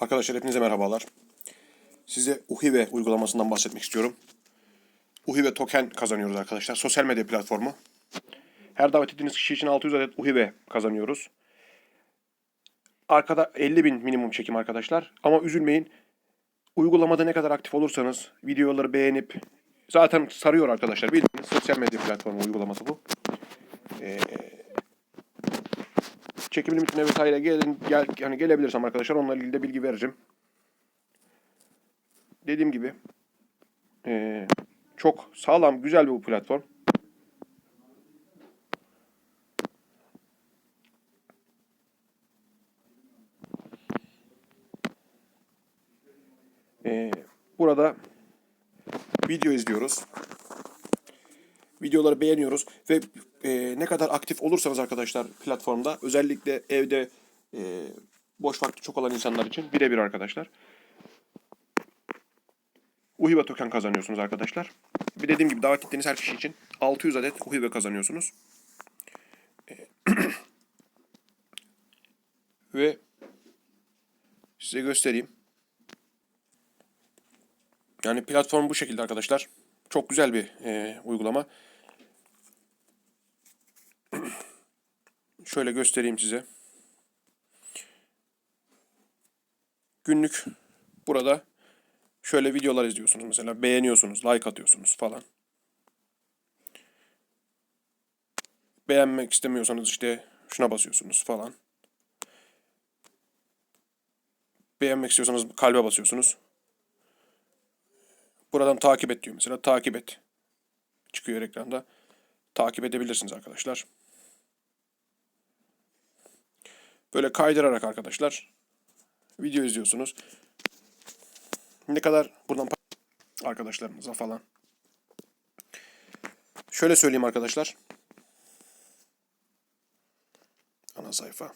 Arkadaşlar hepinize merhabalar. Size Uhive uygulamasından bahsetmek istiyorum. Uhive token kazanıyoruz arkadaşlar. Sosyal medya platformu. Her davet ettiğiniz kişi için 600 adet Uhive kazanıyoruz. Arkada 50 bin minimum çekim arkadaşlar. Ama üzülmeyin. Uygulamada ne kadar aktif olursanız videoları beğenip zaten sarıyor arkadaşlar. Bildiğiniz sosyal medya platformu uygulaması bu. Ee, çekim limitine vesaire gelin gel hani gelebilirsem arkadaşlar onlarla ilgili de bilgi veririm. Dediğim gibi eee, çok sağlam güzel bir platform. Eee, burada video izliyoruz videoları beğeniyoruz ve e, ne kadar aktif olursanız arkadaşlar platformda özellikle evde e, boş vakti çok olan insanlar için birebir arkadaşlar. Uhive token kazanıyorsunuz arkadaşlar. Bir dediğim gibi davet ettiğiniz her kişi için 600 adet Uhive kazanıyorsunuz. E, ve size göstereyim. Yani platform bu şekilde arkadaşlar. Çok güzel bir e, uygulama. Şöyle göstereyim size. Günlük burada şöyle videolar izliyorsunuz mesela beğeniyorsunuz, like atıyorsunuz falan. Beğenmek istemiyorsanız işte şuna basıyorsunuz falan. Beğenmek istiyorsanız kalbe basıyorsunuz. Buradan takip et diyor mesela. Takip et. Çıkıyor ekranda. Takip edebilirsiniz arkadaşlar. Böyle kaydırarak arkadaşlar video izliyorsunuz. Ne kadar buradan arkadaşlarımıza falan. Şöyle söyleyeyim arkadaşlar. Ana sayfa.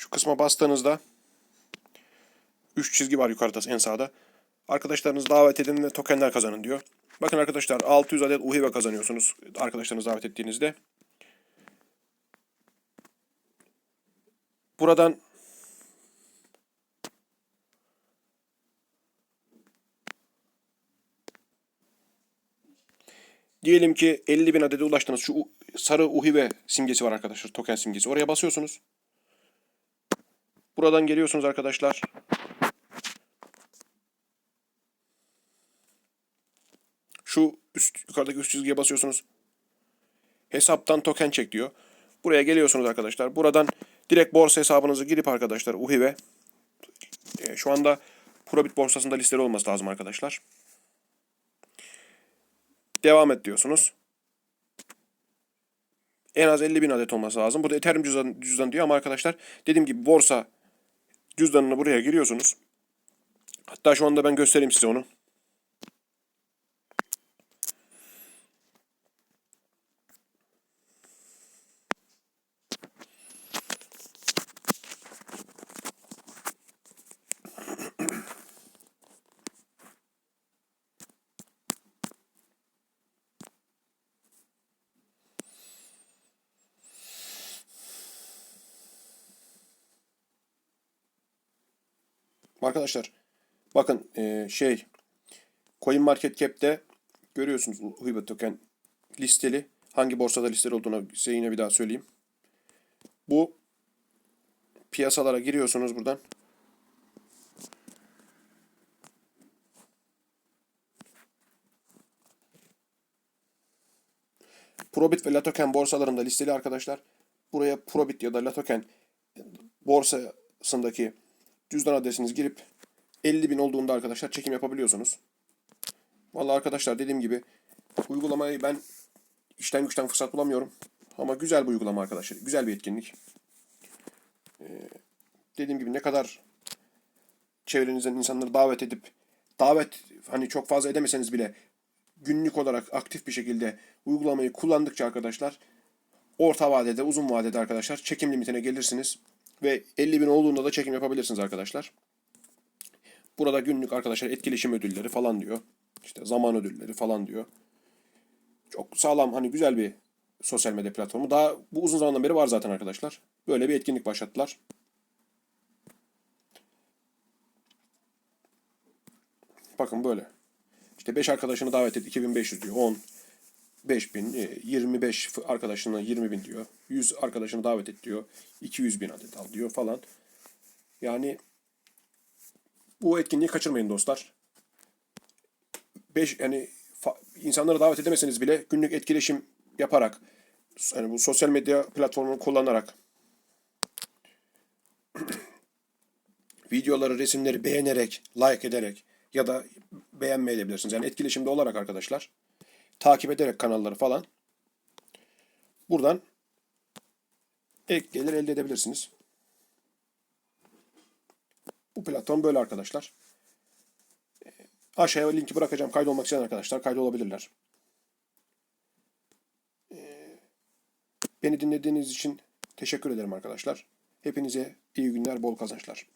Şu kısma bastığınızda 3 çizgi var yukarıda en sağda. Arkadaşlarınızı davet edin ve tokenler kazanın diyor. Bakın arkadaşlar 600 adet UHIVE kazanıyorsunuz arkadaşlarınızı davet ettiğinizde. Buradan Diyelim ki 50 bin adede ulaştınız. Şu sarı UHIVE simgesi var arkadaşlar. Token simgesi. Oraya basıyorsunuz. Buradan geliyorsunuz arkadaşlar. Şu üst yukarıdaki üst çizgiye basıyorsunuz. Hesaptan token çek diyor. Buraya geliyorsunuz arkadaşlar. Buradan direkt borsa hesabınızı girip arkadaşlar UHIVE. E, şu anda Probit borsasında listeli olması lazım arkadaşlar. Devam et diyorsunuz. En az 50 bin adet olması lazım. Burada Ethereum cüzdan, cüzdan diyor ama arkadaşlar dediğim gibi borsa cüzdanını buraya giriyorsunuz. Hatta şu anda ben göstereyim size onu. Arkadaşlar bakın e, şey CoinMarketCap'te görüyorsunuz Uhibe token listeli. Hangi borsada listeli olduğunu size yine bir daha söyleyeyim. Bu piyasalara giriyorsunuz buradan. Probit ve Latoken borsalarında listeli arkadaşlar. Buraya Probit ya da Latoken borsasındaki cüzdan adresinizi girip 50 bin olduğunda arkadaşlar çekim yapabiliyorsunuz. Vallahi arkadaşlar dediğim gibi uygulamayı ben işten güçten fırsat bulamıyorum. Ama güzel bir uygulama arkadaşlar. Güzel bir etkinlik. Ee, dediğim gibi ne kadar çevrenizden insanları davet edip davet hani çok fazla edemeseniz bile günlük olarak aktif bir şekilde uygulamayı kullandıkça arkadaşlar orta vadede, uzun vadede arkadaşlar çekim limitine gelirsiniz ve 50 bin olduğunda da çekim yapabilirsiniz arkadaşlar. Burada günlük arkadaşlar etkileşim ödülleri falan diyor. İşte zaman ödülleri falan diyor. Çok sağlam hani güzel bir sosyal medya platformu. Daha bu uzun zamandan beri var zaten arkadaşlar. Böyle bir etkinlik başlattılar. Bakın böyle. İşte 5 arkadaşını davet et 2500 diyor. 10 5000, e, 25 f- arkadaşını 20 bin diyor. 100 arkadaşını davet et diyor. 200 bin adet al diyor falan. Yani bu etkinliği kaçırmayın dostlar. 5 yani insanları davet edemeseniz bile günlük etkileşim yaparak yani bu sosyal medya platformunu kullanarak videoları, resimleri beğenerek, like ederek ya da beğenmeyebilirsiniz. Yani etkileşimde olarak arkadaşlar takip ederek kanalları falan buradan ek gelir elde edebilirsiniz. Bu platform böyle arkadaşlar. Aşağıya linki bırakacağım. Kaydolmak isteyen arkadaşlar kaydolabilirler. Ee, Beni dinlediğiniz için teşekkür ederim arkadaşlar. Hepinize iyi günler, bol kazançlar.